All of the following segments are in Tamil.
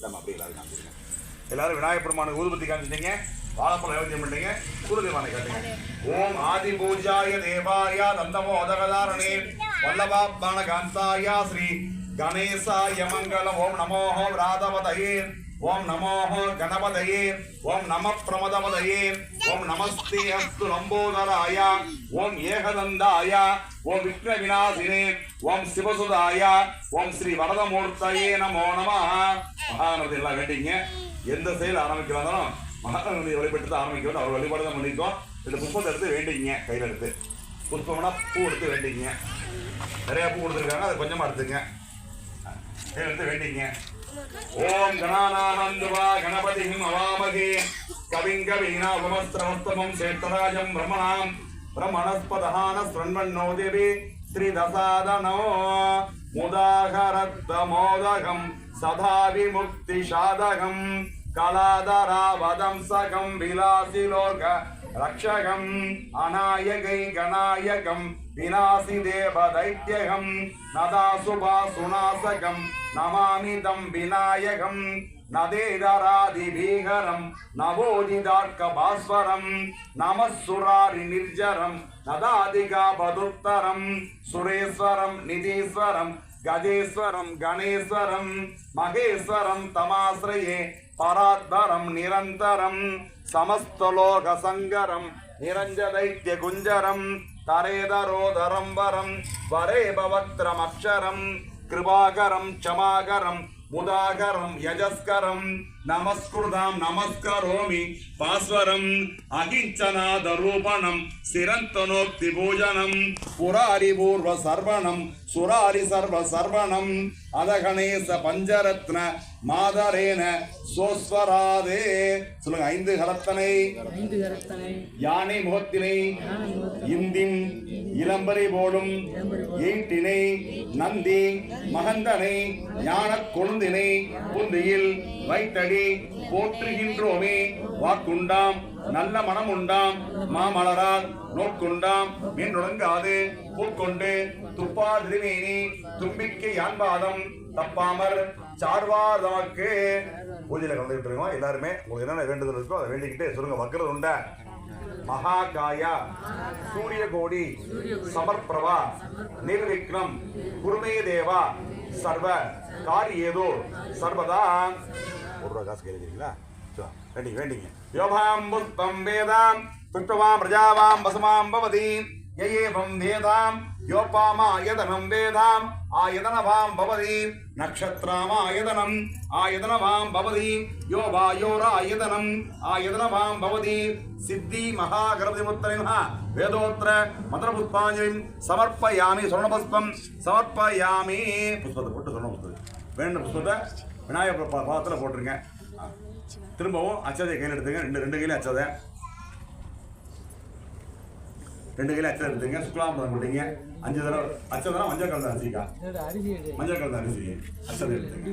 நம்ம எல்லாரும் காமிச்சிருங்க. எல்லாரும் விநாயகப் பெருமானுக்கு ஊதுபத்தி காமிச்சிட்டீங்க. வாழைப்பழம் நைவேத்தியம் பண்ணிட்டீங்க. சூரியதேவானை கேட்டீங்க. ஓம் ஆதி பூஜாய தேவாய தந்தமோ அதகதாரணே வல்லபாப்பான காந்தாயா ஸ்ரீ கணேசாய மங்களம். ஓம் நமோ ராதவதையே. ஓம் நமோ கணபதயே ஓம் நம பிரமதபதயே ஓம் நமஸ்தே அஸ்து லம்போதராய ஓம் ஏகதந்தாய ஓம் விக்ன விநாசினே ஓம் சிவசுதாய ஓம் ஸ்ரீ வரதமூர்த்தயே நமோ நம. மகாநதி எல்லாம் வேண்டிங்க. எந்த செயல் ஆரம்பிக்கிறாங்களும் மகாநதி வழிபட்டு தான் ஆரம்பிக்கணும் அவர் வழிபாடு தான் பண்ணிருக்கோம். இந்த புஷ்பத்தை எடுத்து வேண்டிங்க கையில் எடுத்து. புஷ்பம்னா பூ எடுத்து வேண்டிங்க. நிறைய பூ கொடுத்துருக்காங்க அதை கொஞ்சமாக எடுத்துங்க. கையில் எடுத்து வேண்டிங்க. ஓம் கணானானந்துவா கணபதியும் அவாமகே. கவிங் கவீனா சேத்தராஜம் பிரமணாம். பிரமணஸ்பதான ஸ்ரண்வன்னோ தேவி ஸ்ரீதசாதனோ. முதாகரத்தமோதகம் சதா விமுக்தி சாதகம். கலாதராவதம் கலாதராவதம்சகம் விலாசிலோக ரக்ஷகம் அநாயகை கணாயகம் விநாசி தேவ தைத்யகம் நதாசுபா சுநாசகம் நமாமி தம் விநாயகம் நதேதராதிபீகரம் நவோதிதார்க்க பாஸ்வரம் நமசுராரி நிர்ஜரம் நதாதிகாபதுத்தரம் சுரேஸ்வரம் நிதீஸ்வரம் கஜேஸ்வரம் கணேஸ்வரம் மகேஸ்வரம் தமாசிரயே பராத்பரம் நிரந்தரம் சமஸ்தலோக சங்கரம் நிரஞ்சதைத்ய குஞ்சரம் தரேதரோதரம் வரம் வரே பவக்திரமக்ஷரம் கிருபாகரம் க்ஷமாகரம் முதாகரம் யஜஸ்கரம் நமஸ்கிருதாம் நமஸ்கரோமி பாஸ்வரம் அகிஞ்சநாத ரூபணம் சிரந்தனோக்தி பூஜனம் புராரி பூர்வ சர்வணம் சுராரி சர்வ சர்வணம் அதகணேச பஞ்சரத்ன மாதரேன சோஸ்வராதே. சொல்லுங்க ஐந்து கரத்தனை. யானை முகத்தினை இந்தின் இளம்பரை போலும் ஈட்டினை நந்தி மகந்தனை. ஞானக் கொழுந்தினை புந்தியில் வைத்தடி போற்றுகின்றோமே. வாக்குண்டாம் நல்ல மனம் உண்டாம் மாமலரால் நோக்குண்டாம். மீன்றுடங்காது பூக்கொண்டு துப்பா திருமேனி தும்பிக்கை யான்பாதம் தப்பாமர் சார்வார் பூஜையில பூஜையில் இருக்கோம். எல்லாருமே உங்களுக்கு என்னென்ன வேண்டுதல் இருக்கோ அதை வேண்டிக்கிட்டு சொல்லுங்க. வக்கிறது உண்டா மகாகாயா சூரிய கோடி சமர்ப்பிரபா நிர்விக்னம் குருமே தேவா சர்வ காரியேதோ சர்வதா ஒரு ரூபா காசு கேட்குறீங்களா வேண்டிங்க வேண்டிங்க. யோபாம் புஷ்பம் வேதாம் புஷ்பவாம் பிரஜாவாம் பசுமாம் பவதி. யயேவம் வேதாம் யோபாமாயதனம் வேதாம் ஆயதனவாம் பவதி. நக்ஷத்ராமாயதனம் ஆயதனவாம் பவதி. யோ வாயோராயதனம் ஆயதனவாம் பவதி. சித்தி மகாகரபதி முத்தரிம வேதோத்திர மந்திரபுஷ்பாஞ்சலிம் சமர்ப்பயாமி சொர்ணபுஷ்பம் சமர்ப்பயாமி. புஷ்பத்தை போட்டு சொர்ண புஷ்பத்தை வேண்டும் புஷ்பத்தை விநாயகர் பா- பாதத்தில் திரும்பவும் அச்சதை கையில் எடுத்துங்க. ரெண்டு ரெண்டு கையில அச்சதை. ரெண்டு கையில் அச்சதை எடுத்துங்க. சுக்லாம்பரம் கொடுத்தீங்க. அஞ்சு தடவை அச்சதனா மஞ்சள் கலந்த அரிசிக்கா மஞ்சள் கலந்த அரிசி. அச்சதை எடுத்துங்க.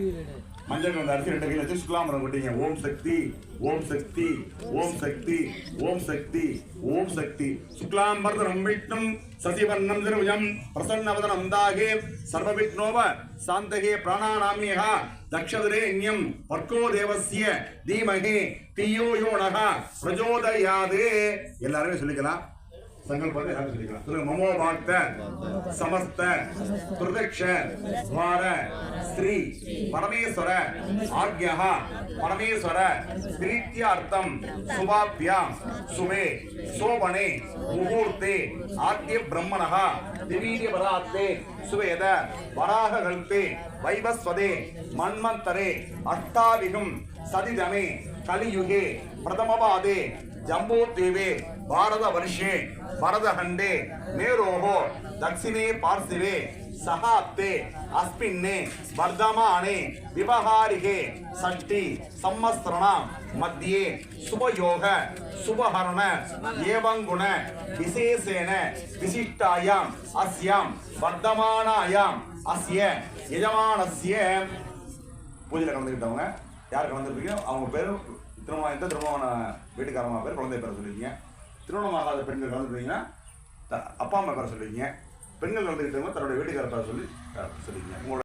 மஞ்சள் கலந்த அரிசி ரெண்டு கையில வச்சு சுக்லாம்பரம் போட்டீங்க ஓம் சக்தி ஓம் சக்தி ஓம் சக்தி ஓம் சக்தி ஓம் சக்தி. சுக்லாம்பரதனம் விஷ்ணும் சசிவர்ணம் திருவிஜம் பிரசன்னவதனம் தாகே சர்வவிக்னோவ சாந்தகே பிராணானாமியக தக்ஷதுரேண்யம் பர்கோ தேவஸ்ய தீமகே தியோ யோனக பிரஜோதயாதே. எல்லாருமே சொல்லிக்கலாம். சங்கல்பத்தை எல்லாரும் சொல்லிக்கலாம் சொல்லுங்க மமோ பாக்த சமஸ்த பிரதக்ஷ ஸ்வார ஸ்ரீ பரமேஸ்வர ஆக்யா பரமேஸ்வர பிரீத்தியார்த்தம் சுபாபியாம் சுமே சோபனே முகூர்த்தே ஆத்ய பிரம்மணः திவீரிய பராத்தே சுவேத வராக கல்பே வைவஸ்வதே மன்மந்தரே அஷ்டாவிகம் சதிதமே கலியுகே பிரதமபாதே ஜம்பூத்வீபே பாரத வருஷே பரதகண்டே நேரோகோ தட்சிணே பார்சிவே சகாப்தே அஸ்மின்னே வர்தமானே விவகாரிகே ஷஷ்டி சம்மஸ்திரணாம் மத்தியே சுபயோக சுபஹரண ஏவங்குண விசேஷேன விசிஷ்டாயாம் அஸ்யாம் வர்த்தமானாயாம் அஸ்ய எஜமானஸ்ய பூஜையில் கலந்துக்கிட்டவங்க யார் கலந்துருக்கீங்க அவங்க பேரும் திருமணம் எந்த திருமணமான வீட்டுக்காரமாக பேர் குழந்தை பேரை சொல்லியிருக்கீங்க. திருமணம் ஆகாத பெண்கள் கலந்துருக்கீங்கன்னா அப்பா அம்மா பேரை சொல்லியிருக்கீங்க. பெண்கள் கலந்துக்கிட்டவங்க தன்னுடைய வீட்டுக்காரப்பா சொல்லி சொல்லிருக்கீங்க உங்களோட